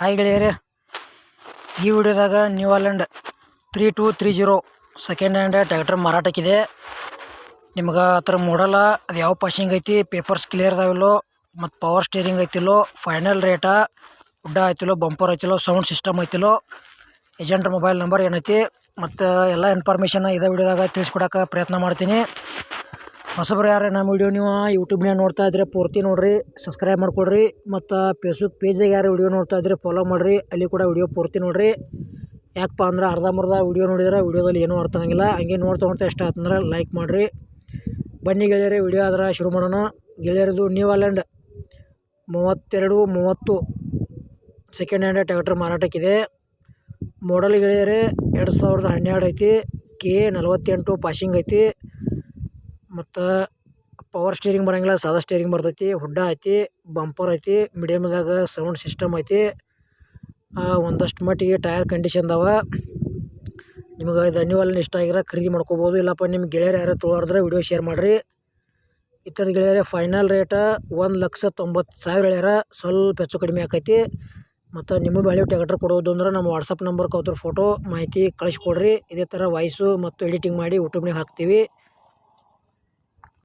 Hi ಗೆಳೆಯರೆ, ಈ ವಿಡಿಯೋದಾಗ new Holland three two three zero second hand tractor ಮಾರಾಟಕ್ಕಿದೆ. ನಿಮ್ಗೆ ಆ ಥರ ಮೂಡಲ್ಲ ಅದು ಯಾವ ಪಾಶಿಂಗ್ ಐತಿ ಪೇಪರ್ಸ್ ಕ್ಲಿಯರ್ ಅದಾವಿಲ್ಲೋ, ಮತ್ತು ಪವರ್ ಸ್ಟೇರಿಂಗ್ ಐತಿಲ್ಲೋ ಫೈನಲ್ ರೇಟಾ ಉಡ್ಡ ಆಯ್ತಿಲ್ಲೋ ಬಂಪರ್ ಐತಿಲ್ಲೋ ಸೌಂಡ್ ಸಿಸ್ಟಮ್ ಐತಿಲ್ಲೋ ಏಜೆಂಟ್ ಮೊಬೈಲ್ ನಂಬರ್ ಏನೈತಿ, ಮತ್ತು ಎಲ್ಲ ಇನ್ಫಾರ್ಮೇಷನ್ ಇದೇ ವಿಡಿಯೋದಾಗ ತಿಳಿಸ್ಕೊಡೋಕೆ ಪ್ರಯತ್ನ ಮಾಡ್ತೀನಿ. ಹೊಸಬ್ರು ಯಾರು ನಮ್ಮ ವಿಡಿಯೋ ನೀವು ಯೂಟ್ಯೂಬ್ನಾಗ ನೋಡ್ತಾ ಇದ್ರೆ ಪೂರ್ತಿ ನೋಡ್ರಿ ಸಬ್ಸ್ಕ್ರೈಬ್ ಮಾಡ್ಕೊಡ್ರಿ ಮತ್ತು ಫೇಸ್ಬುಕ್ ಪೇಜಿಗೆ ಯಾರು ವಿಡಿಯೋ ನೋಡ್ತಾ ಇದ್ರೆ ಫಾಲೋ ಮಾಡಿರಿ, ಅಲ್ಲಿ ಕೂಡ ವಿಡಿಯೋ ಪೂರ್ತಿ ನೋಡ್ರಿ. ಯಾಕಪ್ಪ ಅಂದ್ರೆ ಅರ್ಧಂಬರ್ಧ ವಿಡಿಯೋ ನೋಡಿದ್ರೆ ವಿಡಿಯೋದಲ್ಲಿ ಏನೂ ಅರ್ಥ ಆಗಂಗಿಲ್ಲ. ಹಂಗೆ ನೋಡ್ತಾ ನೋಡ್ತಾ ಇಷ್ಟ ಆಯ್ತಂದ್ರೆ ಲೈಕ್ ಮಾಡಿರಿ. ಬನ್ನಿ ಗೆಳೆಯರಿ, ವಿಡಿಯೋ ಆದ್ರೆ ಶುರು ಮಾಡೋಣ. ಗೆಳೆಯರದು ನ್ಯೂ ಆಲ್ಯಾಂಡ್ ಮೂವತ್ತೆರಡು, ಮೂವತ್ತು ಸೆಕೆಂಡ್ ಹ್ಯಾಂಡ್ ಟ್ಯಾಕ್ಟರ್ ಮಾರಾಟಕ್ಕಿದೆ. ಮಾಡಲ್ ಗೆಳೆಯರೆ, ಎರಡು ಸಾವಿರದ ಹನ್ನೆರಡು ಐತಿ ಕೆ ನಲವತ್ತೆಂಟು ಪಾಸಿಂಗ್ ಐತಿ. ಮತ್ತು ಪವರ್ ಸ್ಟೀರಿಂಗ್ ಬರೋಂಗಿಲ್ಲ, ಸಾದಾ ಸ್ಟೀರಿಂಗ್ ಬರ್ತೈತಿ, ಹುಡ್ಡ ಐತಿ ಬಂಪರ್ ಐತಿ ಮೀಡಿಯಮ್ದಾಗ ಸೌಂಡ್ ಸಿಸ್ಟಮ್ ಐತಿ. ಒಂದಷ್ಟು ಮಟ್ಟಿಗೆ ಟೈರ್ ಕಂಡೀಷನ್ ಅದಾವ. ನಿಮಗೆ ಇದು ಅನ್ಯುವಲ್ ಇಷ್ಟ ಆಗಿರೋ ಖರೀದಿ ಮಾಡ್ಕೋಬೋದು, ಇಲ್ಲಪ್ಪ ನಿಮ್ಮ ಗೆಳೆಯರು ಯಾರು ತೊಗೊಳಾರ್ದ್ರೆ ವಿಡಿಯೋ ಶೇರ್ ಮಾಡಿರಿ. ಇತರ ಗೆಳೆಯರೆ ಫೈನಲ್ ರೇಟ ಒಂದು ಲಕ್ಷ ತೊಂಬತ್ತು ಸಾವಿರ ಹೇಳ್ಯಾರ, ಸ್ವಲ್ಪ ಹೆಚ್ಚು ಕಡಿಮೆ ಆಕೈತಿ. ಮತ್ತು ನಿಮ್ಮ ಬಳಿ ಟ್ಯಾಕ್ಟರ್ ಕೊಡೋದು ಅಂದ್ರೆ ನಮ್ಮ ವಾಟ್ಸಪ್ ನಂಬರ್ ಅವ್ರ ಫೋಟೋ ಮಾಹಿತಿ ಕಳಿಸ್ಕೊಡ್ರಿ ಇದೇ ಥರ ವಾಯ್ಸು ಮತ್ತು ಎಡಿಟಿಂಗ್ ಮಾಡಿ ಯೂಟ್ಯೂಬ್ನಾಗ ಹಾಕ್ತೀವಿ.